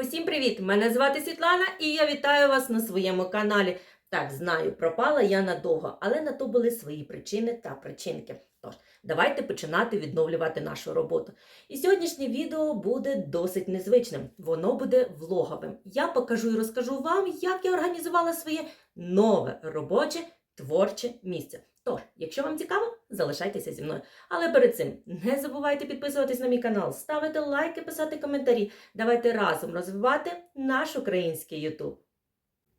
Усім привіт! Мене звати Світлана і я вітаю вас на своєму каналі. Так, знаю, пропала я надовго, але на то були свої причини та причинки. Тож, давайте починати відновлювати нашу роботу. І сьогоднішнє відео буде досить незвичним. Воно буде влоговим. Я покажу і розкажу вам, як я організувала своє нове робоче творче місце. Тож, якщо вам цікаво, залишайтеся зі мною. Але перед цим не забувайте підписуватись на мій канал, ставити лайки, писати коментарі. Давайте разом розвивати наш український Ютуб.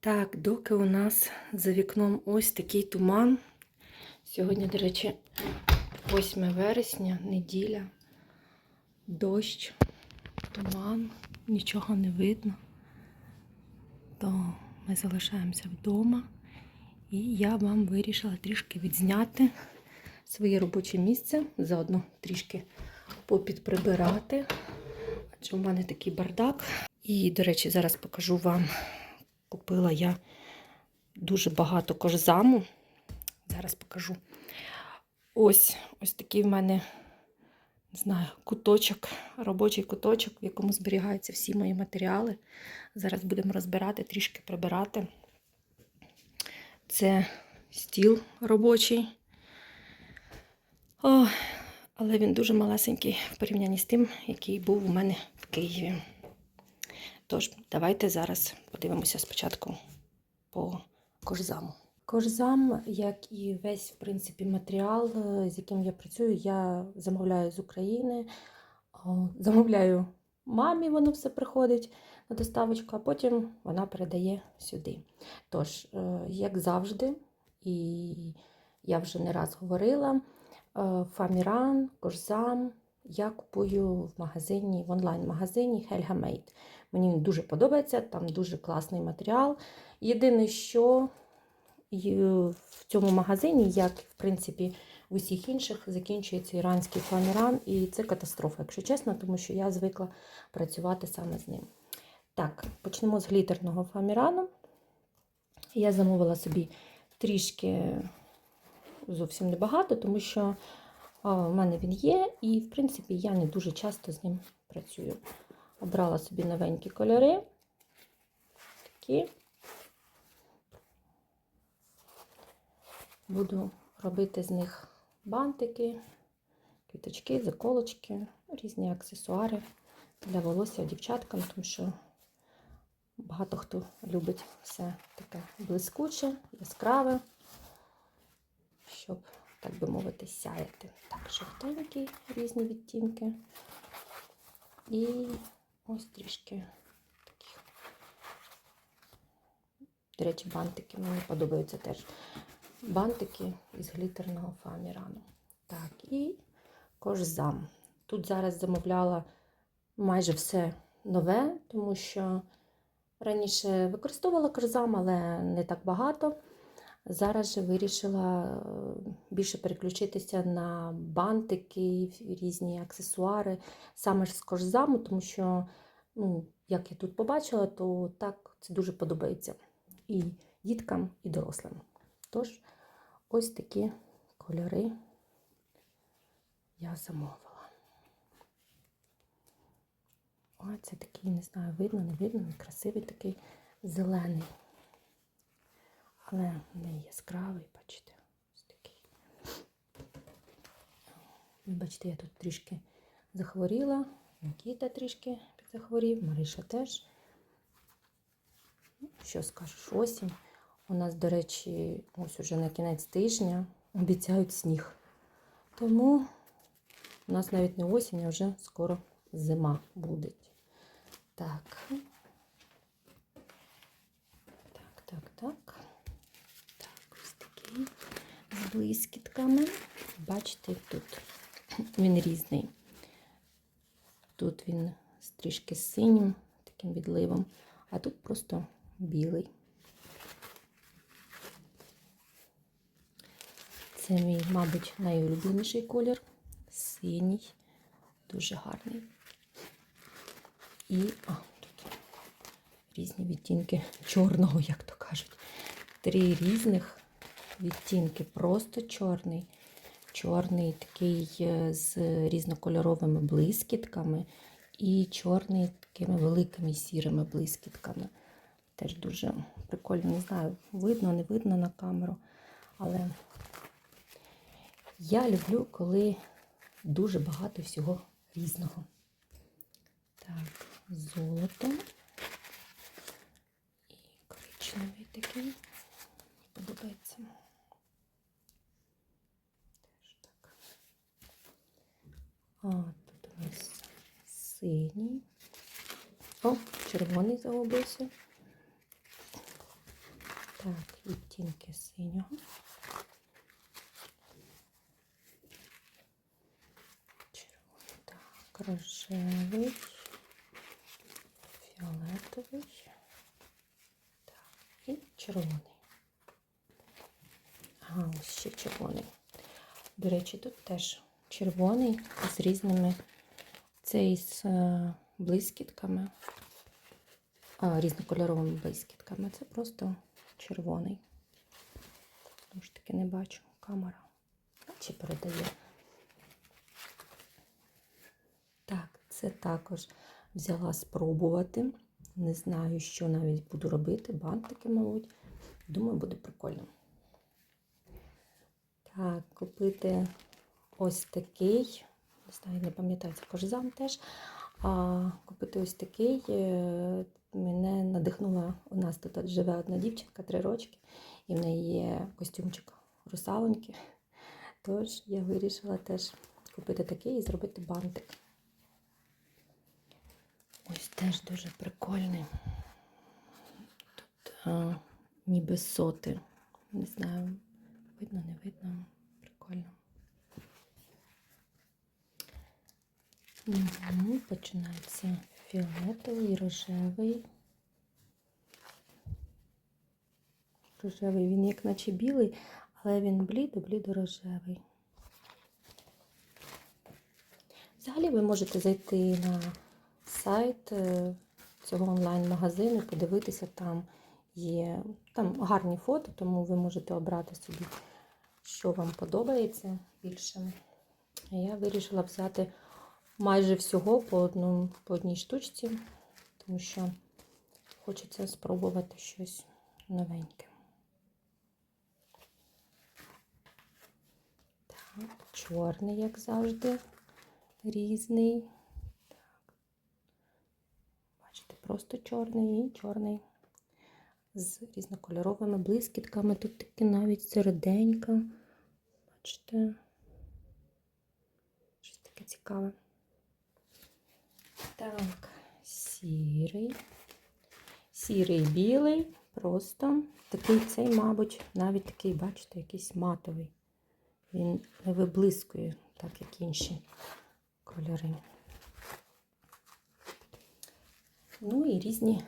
Так, доки у нас за вікном ось такий туман. Сьогодні, до речі, 8 вересня, неділя, дощ, туман, нічого не видно. То ми залишаємося вдома. І я вам вирішила трішки відзняти своє робоче місце, заодно трішки попідприбирати. Адже у мене такий бардак. І, до речі, зараз покажу вам. Купила я дуже багато кожзаму. Зараз покажу. Ось ось такий в мене, не знаю, куточок, робочий куточок, в якому зберігаються всі мої матеріали. Зараз будемо розбирати, трішки прибирати. Це стіл робочий. О, але він дуже малесенький в порівнянні з тим, який був у мене в Києві. Тож, давайте зараз подивимося спочатку по кожзаму. Кожзам, як і весь в принципі, матеріал, е, з яким я працюю, я замовляю з України, замовляю мамі, воно все приходить на доставочку, а потім вона передає сюди. Тож, е, як завжди, і я вже не раз говорила, фаміран, кожзам я купую в магазині, в онлайн-магазині Helga Made. Мені він дуже подобається, там дуже класний матеріал. Єдине, що в цьому магазині, як в принципі в усіх інших, закінчується іранський фламіран, і це катастрофа, якщо чесно, тому що я звикла працювати саме з ним. Так, почнемо з глітерного фламірану. Я замовила собі трішки зовсім небагато, тому що в мене він є, і, в принципі, я не дуже часто з ним працюю. Обрала собі новенькі кольори. Такі. Буду робити з них бантики, квіточки, заколочки, різні аксесуари для волосся дівчаткам, тому що багато хто любить все таке блискуче, яскраве, щоб, так би мовити, сяяти. Так, жовтенькі різні відтінки. І ось трішки таких. До речі, бантики мені подобаються теж. Бантики із глітерного фамірану. Так, і кожзам. Тут зараз замовляла майже все нове, тому що раніше використовувала кожзам, але не так багато. Зараз же вирішила е, більше переключитися на бантики, різні аксесуари, саме ж з кожзаму, тому що, ну, як я тут побачила, то так це дуже подобається і діткам, і дорослим. Тож, ось такі кольори я замовила. О, це такий, не знаю, видно, не видно, красивий такий зелений. Але не яскравий, бачите, ось такий. Бачите, я тут трішки захворіла, Нікіта трішки захворів, Мариша теж. Ну, Що скажеш, осінь. У нас, до речі, ось уже на кінець тижня обіцяють сніг. Тому у нас навіть не осінь, а вже скоро зима буде. Так, так, так. Так, ось такий з блискітками. Бачите, тут він різний. Тут він з трішки синім, таким відливом, а тут просто білий. Це мій, мабуть, найулюбленіший колір. Синій, дуже гарний. І а, тут різні відтінки чорного, як то кажуть. Три різних відтінки, просто чорний. Чорний такий е, з різнокольоровими блискітками і чорний такими великими сірими блискітками. Теж дуже прикольно, не знаю, видно, не видно на камеру. Але я люблю, коли дуже багато всього різного. Так, золото. І коричневий такий. Подобається. Теж так. А, тут у нас синій. О, червоний загубився. Так, відтінки синього. Червоний, так, рожевий, фіолетовий. Так, і червоний. Ага, ось ще червоний. До речі, тут теж червоний з різними цей з е, блискітками, а, різнокольоровими блискітками. Це просто червоний. Тому ж таки не бачу камера. Чи передає. Так, це також взяла спробувати. Не знаю, що навіть буду робити. Бантики, мабуть. Думаю, буде прикольно. Так, купити ось такий. Не знаю, не пам'ятаю, це кожзам теж. А купити ось такий е, мене надихнула. У нас тут живе одна дівчинка, три рочки, і в неї є костюмчик русалоньки. Тож я вирішила теж купити такий і зробити бантик. Ось теж дуже прикольний. Тут а, ніби соти. Не знаю, видно, не видно. Прикольно. Угу, починається фіолетовий, рожевий. Рожевий він як наче білий, але він блідо-блідо рожевий. Взагалі ви можете зайти на сайт е, цього онлайн-магазину, подивитися, там є там гарні фото, тому ви можете обрати собі, що вам подобається більше. Я вирішила взяти майже всього по, одному, по одній штучці, тому що хочеться спробувати щось новеньке. Так, чорний, як завжди, різний. Так. Бачите, просто чорний і чорний з різнокольоровими блискітками. Тут такі навіть середенька. Бачите, щось таке цікаве. Так, сірий. Сірий білий, просто такий цей, мабуть, навіть такий, бачите, якийсь матовий. Він не виблискує, так як інші кольори. Ну і різні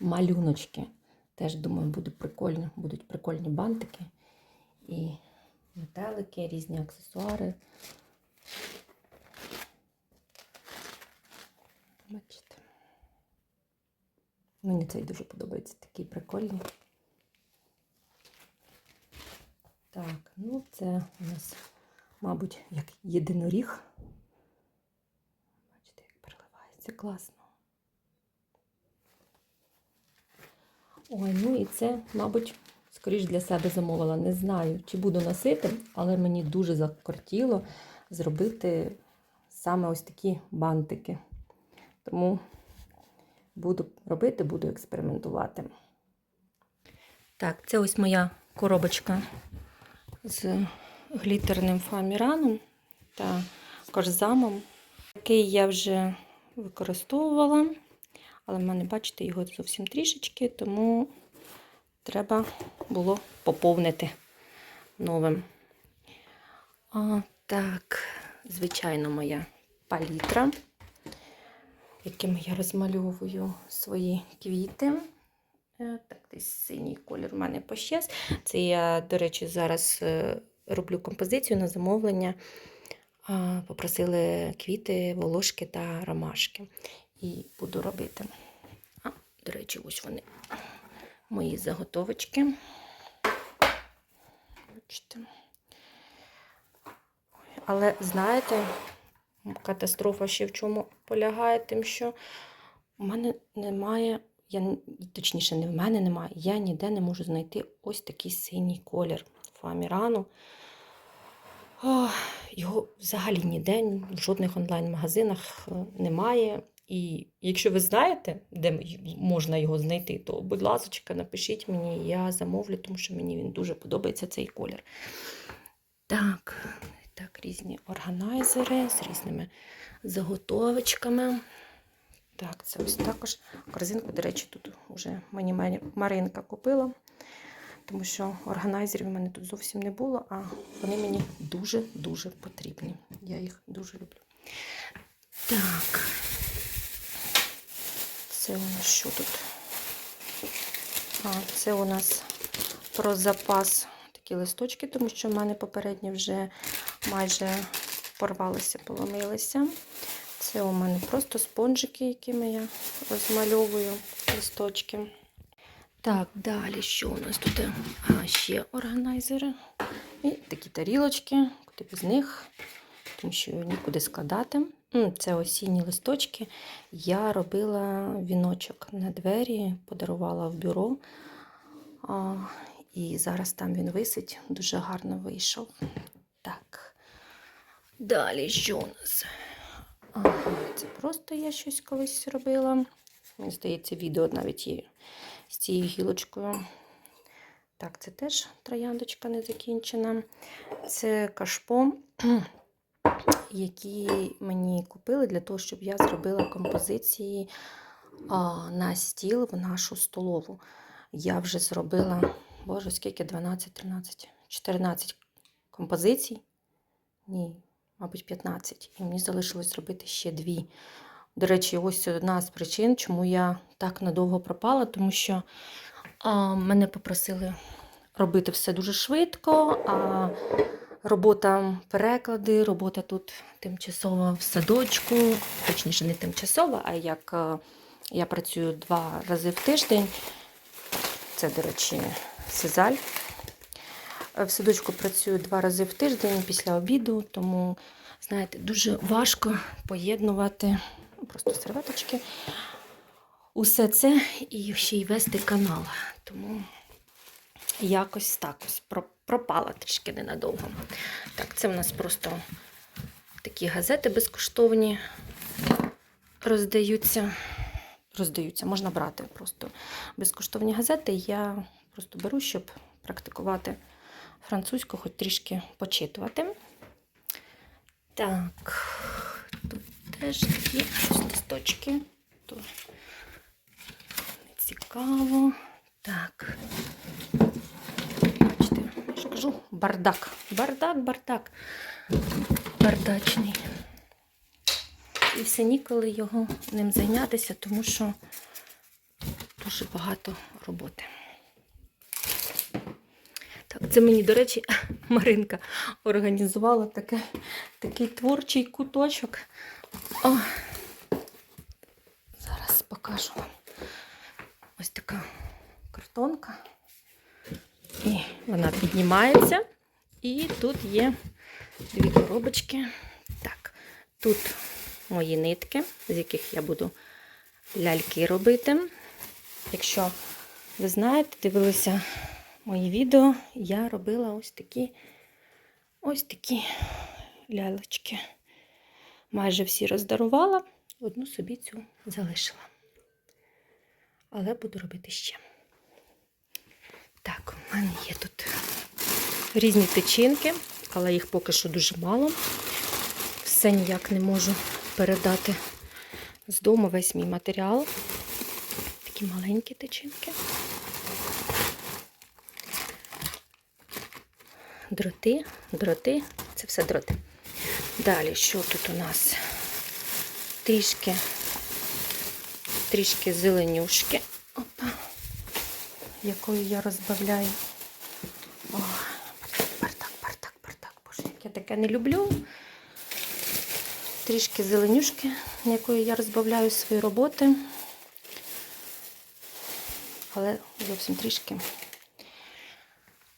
малюночки. Теж, думаю, буде прикольно, будуть прикольні бантики і метелики, різні аксесуари. Бачите. Мені цей дуже подобається, такий прикольний. Так, ну це у нас, мабуть, як єдиноріг. Бачите, як переливається класно. Ой, ну і це, мабуть, скоріш для себе замовила. Не знаю, чи буду носити, але мені дуже закортіло зробити саме ось такі бантики. Тому буду робити, буду експериментувати. Так, це ось моя коробочка з глітерним фоаміраном та корзамом, який я вже використовувала. Але в мене, бачите, його зовсім трішечки, тому треба було поповнити новим. А, так, звичайно, моя палітра, якими я розмальовую свої квіти. Е, Так, десь синій колір в мене пощез. Це я, до речі, зараз е, роблю композицію на замовлення. Попросили квіти, волошки та ромашки. І буду робити. А, до речі, ось вони мої заготовочки. Бачите. Але знаєте, Катастрофа ще в чому полягає, тим, що у мене немає, я, точніше, не в мене немає, я ніде не можу знайти ось такий синій колір фоамірану. Ох, Його взагалі ніде, в жодних онлайн-магазинах е, немає. І якщо ви знаєте, де можна його знайти, то, будь ласка, напишіть мені, я замовлю, тому що мені він дуже подобається цей колір. Так, так, різні органайзери з різними заготовочками. Так, це ось також корзинку, до речі, тут вже мені Маринка купила, тому що органайзерів у мене тут зовсім не було, а вони мені дуже-дуже потрібні. Я їх дуже люблю. Так. Це у нас що тут? А, це у нас про запас такі листочки, тому що в мене попередні вже майже порвалися, поломилися. Це у мене просто спонжики, якими я розмальовую листочки. Так, далі що у нас тут? А, ще органайзери. І такі тарілочки, куди без них, тому що нікуди складати. Це осінні листочки. Я робила віночок на двері, подарувала в бюро. І зараз там він висить, дуже гарно вийшов. Так. Далі що у нас? Це просто я щось колись робила. Мені здається, відео навіть є з цією гілочкою. Так, це теж трояндочка не закінчена. Це кашпо, які мені купили для того, щоб я зробила композиції на стіл в нашу столову. Я вже зробила, боже, скільки? 12, 13, 14 композицій. Ні, мабуть, 15. І мені залишилось зробити ще дві. До речі, ось одна з причин, чому я так надовго пропала, тому що а, мене попросили робити все дуже швидко. А робота переклади, робота тут тимчасова в садочку, точніше, не тимчасова, а як е, я працюю два рази в тиждень. Це, до речі, Сезаль. В садочку працюю два рази в тиждень після обіду, тому, знаєте, дуже важко поєднувати ну, просто серветочки. Усе це і ще й вести канал. Тому якось так пропала трішки ненадовго. Так, це в нас просто такі газети безкоштовні роздаються. Роздаються, можна брати просто безкоштовні газети. Я просто беру, щоб практикувати французьку, хоч трішки почитувати. Так, тут теж є листочки. Тут не цікаво. Так. Бачите, я ж кажу, бардак. Бардак, бардак. Бардачний. І все ніколи його ним зайнятися, тому що дуже багато роботи. Так, це мені, до речі, Маринка організувала таке, такий творчий куточок. О, зараз покажу вам. Ось така картонка. І вона піднімається. І тут є дві коробочки. Так, тут мої нитки, з яких я буду ляльки робити. Якщо ви знаєте, дивилися мої відео, я робила ось такі ось такі лялечки. Майже всі роздарувала, одну собі цю залишила. Але буду робити ще. Так, у мене є тут різні тичинки, але їх поки що дуже мало. Все ніяк не можу передати з дому весь мій матеріал. Такі маленькі тичинки. Дроти, дроти, це все дроти. Далі, що тут у нас? Трішки, трішки зеленюшки, Опа. якою я розбавляю. О, бардак, бардак, бардак. Боже, як я таке не люблю. Трішки зеленюшки, якою я розбавляю свої роботи. Але зовсім трішки.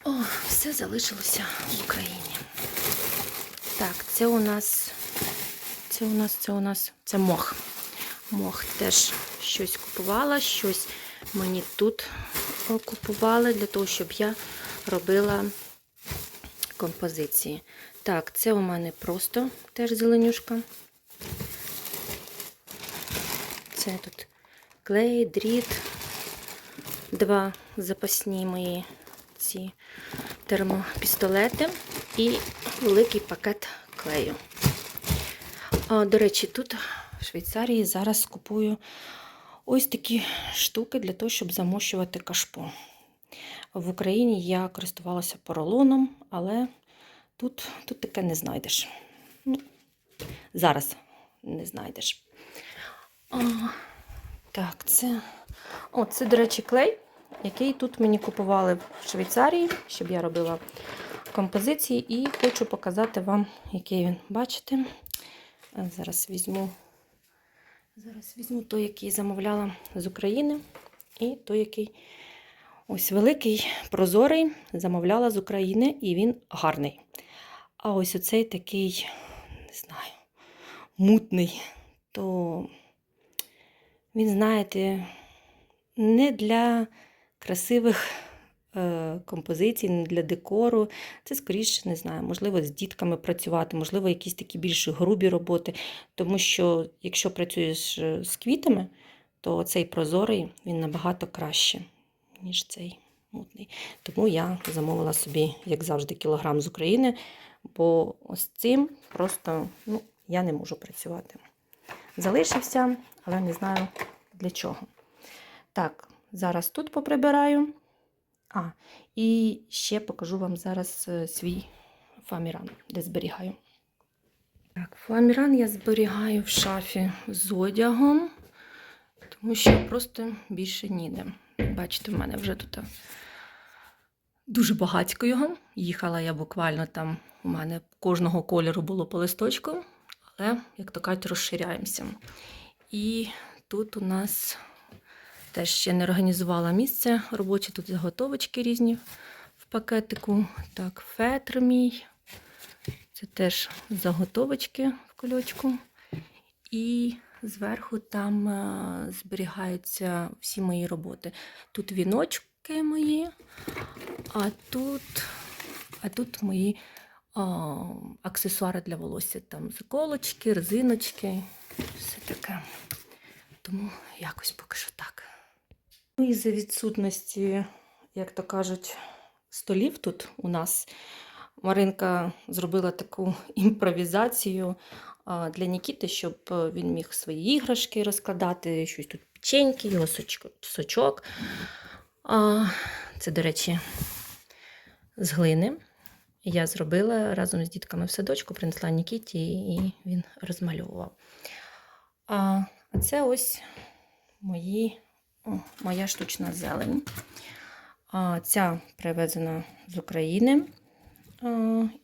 О, все залишилося в Україні. Так, це у нас це у нас? Це у нас це мох. Мох теж щось купувала, щось мені тут купували для того, щоб я робила композиції. Так, це у мене просто теж зеленюшка. Це тут клей, дріт, два запасні мої ці термопістолети і великий пакет клею. До речі, тут в Швейцарії зараз купую ось такі штуки для того, щоб замощувати кашпо. В Україні я користувалася поролоном, але тут, тут таке не знайдеш. Ну, зараз не знайдеш. А, так, це. О, це, до речі, клей, який тут мені купували в Швейцарії, щоб я робила композиції, і хочу показати вам, який він. Бачите? Зараз візьму. Зараз візьму той, який замовляла з України, і той, який ось великий, прозорий, замовляла з України, і він гарний. А ось оцей такий, не знаю, мутний, то він, знаєте, не для красивих е, композицій, для декору. Це скоріше, не знаю, можливо, з дітками працювати, можливо, якісь такі більш грубі роботи. Тому що, якщо працюєш е, з квітами, то цей прозорий він набагато краще, ніж цей мутний. Тому я замовила собі, як завжди, кілограм з України, бо ось цим просто ну, я не можу працювати. Залишився, але не знаю для чого. Так, зараз тут поприбираю. А, і ще покажу вам зараз е, свій фоаміран, де зберігаю. Так, фоаміран я зберігаю в шафі з одягом, тому що просто більше ніде. Бачите, в мене вже тут дуже багатько його. Їхала я буквально там, у мене кожного кольору було по листочку, але, як то кажуть, розширяємося. І тут у нас теж ще не організувала місце робоче. Тут заготовочки різні в пакетику. Так, фетр мій. Це теж заготовочки в кульочку. І зверху там е, зберігаються всі мої роботи. Тут віночки мої, а тут, а тут мої а, аксесуари для волосся. Там заколочки, резиночки, все таке. Тому якось поки що так. Ну і за відсутності, як то кажуть, столів тут у нас Маринка зробила таку імпровізацію для Нікіти, щоб е, він міг свої іграшки розкладати, щось тут печеньки, його сочок. Це, до речі, з глини. Я зробила разом з дітками в садочку, принесла Нікіті, і він розмальовував. А це ось мої, о, моя штучна зелень. Ця привезена з України.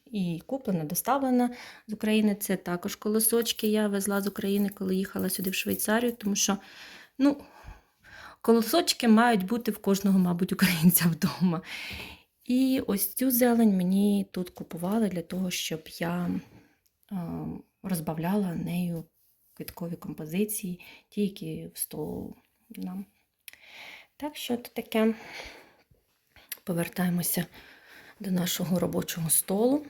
І куплена, доставлена з України. Це також колосочки я везла з України, коли їхала сюди в Швейцарію, тому що, ну, колосочки мають бути в кожного, мабуть, українця вдома. І ось цю зелень мені тут купували для того, щоб я розбавляла нею квіткові композиції, ті, які в стол нам. Так що це таке. Повертаємося до нашого робочого столу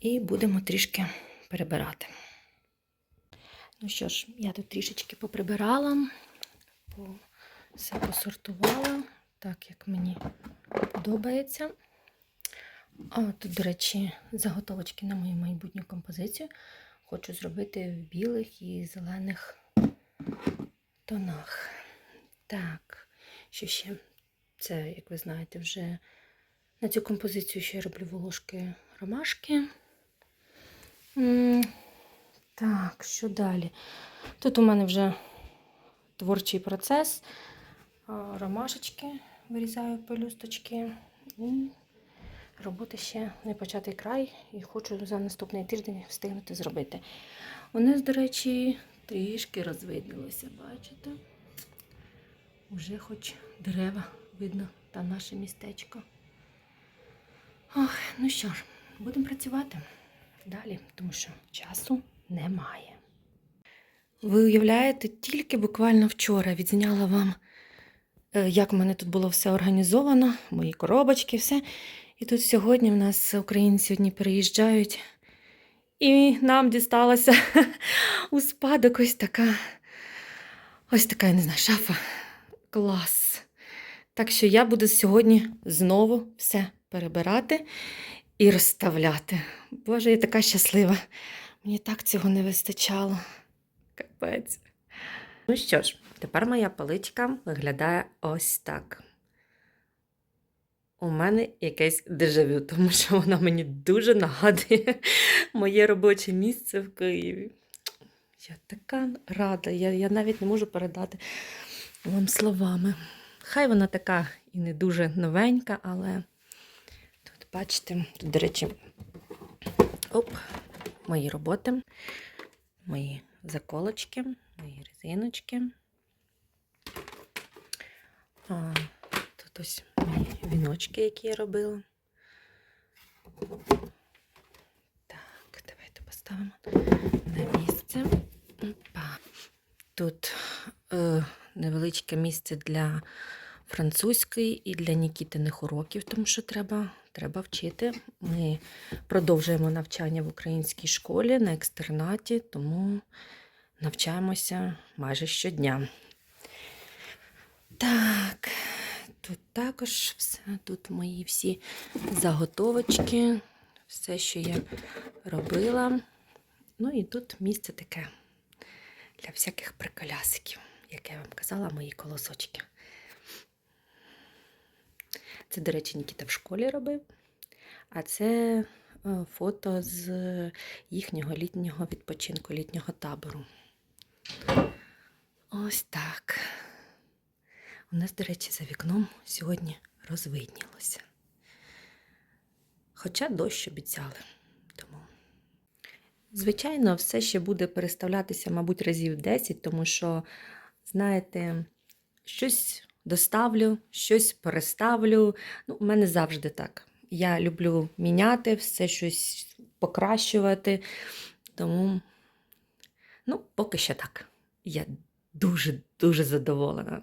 і будемо трішки перебирати. Ну що ж, я тут трішечки поприбирала, все посортувала, так як мені подобається. А тут, до речі, заготовочки на мою майбутню композицію. Хочу зробити в білих і зелених тонах. Так, що ще? Це, як ви знаєте, вже на цю композицію ще роблю волошки ромашки. Так, що далі? Тут у мене вже творчий процес. Ромашечки вирізаю пелюсточки. І роботи ще не початий край, і хочу за наступний тиждень встигнути зробити. Вони, до речі, трішки розвиднілися, бачите? Уже хоч дерева видно та наше містечко. Ох, ну що ж, будемо працювати далі, тому що часу немає. Ви уявляєте, тільки буквально вчора відзняла вам, е, як в мене тут було все організовано, мої коробочки, все. І тут сьогодні в нас українці одні переїжджають. І нам дісталася у спадок ось така, ось така, я не знаю, шафа. Клас. Так що я буду сьогодні знову все перебирати і розставляти. Боже, я така щаслива. Мені так цього не вистачало. Капець. Ну що ж, тепер моя поличка виглядає ось так. У мене якесь дежавю, тому що вона мені дуже нагадує моє робоче місце в Києві. Я така рада, я, я навіть не можу передати вам словами. Хай вона така і не дуже новенька, але тут, бачите, тут, до речі, оп, мої роботи, мої заколочки, мої резиночки. А, тут ось мої віночки, які я робила. Так, давайте поставимо на місце. Опа. Тут е, невеличке місце для французької і для Нікітиних уроків, тому що треба, треба вчити. Ми продовжуємо навчання в українській школі на екстернаті, тому навчаємося майже щодня. Так, тут також все, тут мої всі заготовочки, все, що я робила. Ну і тут місце таке для всяких приколясиків, як я вам казала, мої колосочки. Це, до речі, Нікіта в школі робив. А це е, фото з їхнього літнього відпочинку, літнього табору. Ось так. У нас, до речі, за вікном сьогодні розвиднілося. Хоча дощ обіцяли. Тому. Звичайно, все ще буде переставлятися, мабуть, разів 10, тому що, знаєте, щось доставлю, щось переставлю. Ну, у мене завжди так. Я люблю міняти, все щось покращувати. Тому, ну, поки що так. Я дуже-дуже задоволена.